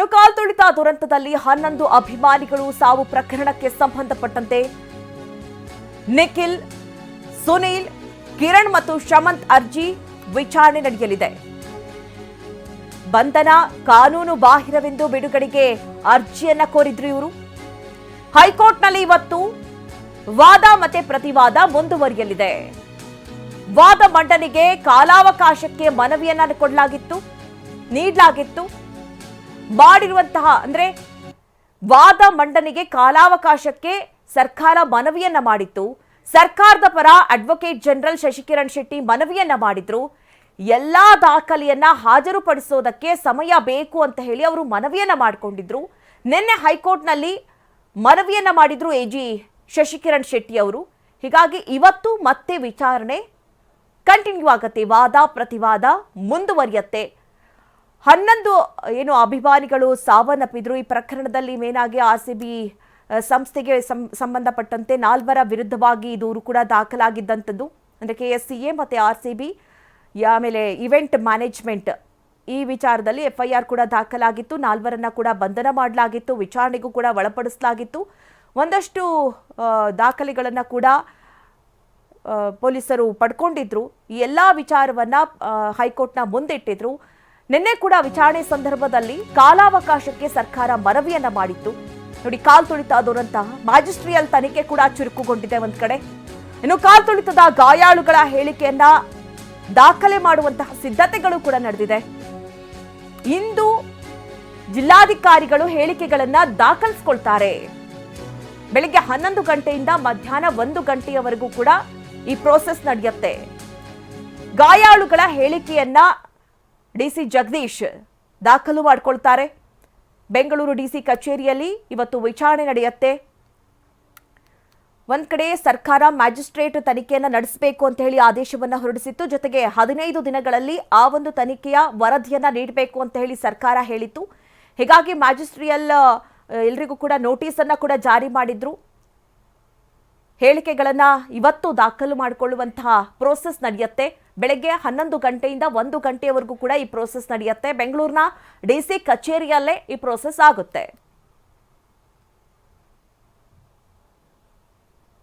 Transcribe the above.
ಇನ್ನು ಕಾಲ್ತುಳಿತ ದುರಂತದಲ್ಲಿ ಹನ್ನೊಂದು ಅಭಿಮಾನಿಗಳು ಸಾವು ಪ್ರಕರಣಕ್ಕೆ ಸಂಬಂಧಪಟ್ಟಂತೆ. ನಿಖಿಲ್, ಸುನೀಲ್, ಕಿರಣ್ ಮತ್ತು ಶಮಂತ್ ಅರ್ಜಿ ವಿಚಾರಣೆ ನಡೆಯಲಿದೆ. ಬಂಧನ ಕಾನೂನು ಬಾಹಿರವೆಂದು ಬಿಡುಗಡೆಗೆ ಅರ್ಜಿಯನ್ನ ಕೋರಿದ್ರು ಇವರು. ಹೈಕೋರ್ಟ್ನಲ್ಲಿ ಇವತ್ತು ವಾದ ಮತ್ತೆ ಪ್ರತಿವಾದ ಮುಂದುವರಿಯಲಿದೆ. ವಾದ ಮಂಡನೆಗೆ ಕಾಲಾವಕಾಶಕ್ಕೆ ಮನವಿಯನ್ನ ಕೊಡಲಾಗಿತ್ತು, ನೀಡಲಾಗಿತ್ತು. ಮಾಡಿರುವಂತಹ, ಅಂದ್ರೆ ವಾದ ಮಂಡನೆಗೆ ಕಾಲಾವಕಾಶಕ್ಕೆ ಸರ್ಕಾರ ಮನವಿಯನ್ನ ಮಾಡಿತ್ತು. ಸರ್ಕಾರದ ಪರ ಅಡ್ವೊಕೇಟ್ ಜನರಲ್ ಶಶಿಕಿರಣ್ ಶೆಟ್ಟಿ ಮನವಿಯನ್ನ ಮಾಡಿದ್ರು. ಎಲ್ಲಾ ದಾಖಲೆಯನ್ನ ಹಾಜರುಪಡಿಸೋದಕ್ಕೆ ಸಮಯ ಬೇಕು ಅಂತ ಹೇಳಿ ಅವರು ಮನವಿಯನ್ನ ಮಾಡಿಕೊಂಡಿದ್ರು. ನಿನ್ನೆ ಹೈಕೋರ್ಟ್ನಲ್ಲಿ ಮನವಿಯನ್ನ ಮಾಡಿದ್ರು ಎ ಜಿ ಶಶಿಕಿರಣ್ ಶೆಟ್ಟಿ ಅವರು. ಹೀಗಾಗಿ ಇವತ್ತು ಮತ್ತೆ ವಿಚಾರಣೆ ಕಂಟಿನ್ಯೂ ಆಗತ್ತೆ. ವಾದ, ಪ್ರತಿವಾದ ಮುಂದುವರಿಯತ್ತೆ. ಹನ್ನೊಂದು, ಏನು ಅಭಿಮಾನಿಗಳು ಸಾವನ್ನಪ್ಪಿದ್ರು. ಈ ಪ್ರಕರಣದಲ್ಲಿ ಮೇನಾಗಿ ಆರ್ ಸಿ ಬಿ ಸಂಸ್ಥೆಗೆ ಸಂಬಂಧಪಟ್ಟಂತೆ ನಾಲ್ವರ ವಿರುದ್ಧವಾಗಿ ದೂರು ಕೂಡ ದಾಖಲಾಗಿದ್ದಂಥದ್ದು. ಅಂದರೆ ಕೆ ಎಸ್ ಸಿ ಎ ಮತ್ತು ಆರ್ ಸಿ ಬಿ ಆಮೇಲೆ ಇವೆಂಟ್ ಮ್ಯಾನೇಜ್ಮೆಂಟ್. ಈ ವಿಚಾರದಲ್ಲಿ ಎಫ್ ಐ ಆರ್ ಕೂಡ ದಾಖಲಾಗಿತ್ತು. ನಾಲ್ವರನ್ನ ಕೂಡ ಬಂಧನ ಮಾಡಲಾಗಿತ್ತು. ವಿಚಾರಣೆಗೂ ಕೂಡ ಒಳಪಡಿಸಲಾಗಿತ್ತು. ಒಂದಷ್ಟು ದಾಖಲೆಗಳನ್ನು ಕೂಡ ಪೊಲೀಸರು ಪಡ್ಕೊಂಡಿದ್ರು. ಈ ಎಲ್ಲ ವಿಚಾರವನ್ನು ಹೈಕೋರ್ಟ್ನ ಮುಂದಿಟ್ಟಿದ್ರು. ನಿನ್ನೆ ಕೂಡ ವಿಚಾರಣೆ ಸಂದರ್ಭದಲ್ಲಿ ಕಾಲಾವಕಾಶಕ್ಕೆ ಸರ್ಕಾರ ಮನವಿಯನ್ನ ಮಾಡಿತ್ತು. ನೋಡಿ, ಕಾಲ್ ತುಳಿತ ದುರಂತ ಮ್ಯಾಜಿಸ್ಟ್ರಿಯಲ್ ತನಿಖೆ ಕೂಡ ಚುರುಕುಗೊಂಡಿದೆ ಒಂದ್ ಕಡೆ. ಇನ್ನು ಕಾಲ್ ತುಳಿತದ ಗಾಯಾಳುಗಳ ಹೇಳಿಕೆಯನ್ನ ದಾಖಲೆ ಮಾಡುವಂತಹ ಸಿದ್ಧತೆಗಳು ಕೂಡ ನಡೆದಿದೆ. ಇಂದು ಜಿಲ್ಲಾಧಿಕಾರಿಗಳು ಹೇಳಿಕೆಗಳನ್ನ ದಾಖಲಿಸ್ಕೊಳ್ತಾರೆ. ಬೆಳಿಗ್ಗೆ ಹನ್ನೊಂದು ಗಂಟೆಯಿಂದ ಮಧ್ಯಾಹ್ನ ಒಂದು ಗಂಟೆಯವರೆಗೂ ಕೂಡ ಈ ಪ್ರೋಸೆಸ್ ನಡೆಯುತ್ತೆ. ಗಾಯಾಳುಗಳ ಹೇಳಿಕೆಯನ್ನ ಡಿಸಿ ಜಗದೀಶ್ ದಾಖಲು ಮಾಡಿಕೊಳ್ತಾರೆ. ಬೆಂಗಳೂರು ಡಿಸಿ ಕಚೇರಿಯಲ್ಲಿ ಇವತ್ತು ವಿಚಾರಣೆ ನಡೆಯುತ್ತೆ. ಒಂದು ಕಡೆ ಸರ್ಕಾರ ಮ್ಯಾಜಿಸ್ಟ್ರೇಟ್ ತನಿಖೆಯನ್ನು ನಡೆಸಬೇಕು ಅಂತ ಹೇಳಿ ಆದೇಶವನ್ನು ಹೊರಡಿಸಿತ್ತು. ಜೊತೆಗೆ ಹದಿನೈದು ದಿನಗಳಲ್ಲಿ ಆ ಒಂದು ತನಿಖೆಯ ವರದಿಯನ್ನ ನೀಡಬೇಕು ಅಂತ ಹೇಳಿ ಸರ್ಕಾರ ಹೇಳಿತ್ತು. ಹೀಗಾಗಿ ಮ್ಯಾಜಿಸ್ಟ್ರಿಯಲ್ ಎಲ್ರಿಗೂ ಕೂಡ ನೋಟಿಸ್ ಅನ್ನ ಕೂಡ ಜಾರಿ ಮಾಡಿದ್ರು. ಹೇಳಿಕೆಗಳನ್ನ ಇವತ್ತು ದಾಖಲು ಮಾಡಿಕೊಳ್ಳುವಂತಹ ಪ್ರೋಸೆಸ್ ನಡೆಯುತ್ತೆ. ಬೆಳಗ್ಗೆ ಹನ್ನೊಂದು ಗಂಟೆಯಿಂದ ಒಂದು ಗಂಟೆಯವರೆಗೂ ಕೂಡ ಈ ಪ್ರೋಸೆಸ್ ನಡೆಯುತ್ತೆ. ಬೆಂಗಳೂರಿನ ಡಿಸಿ ಕಚೇರಿಯಲ್ಲೇ ಈ ಪ್ರೋಸೆಸ್ ಆಗುತ್ತೆ.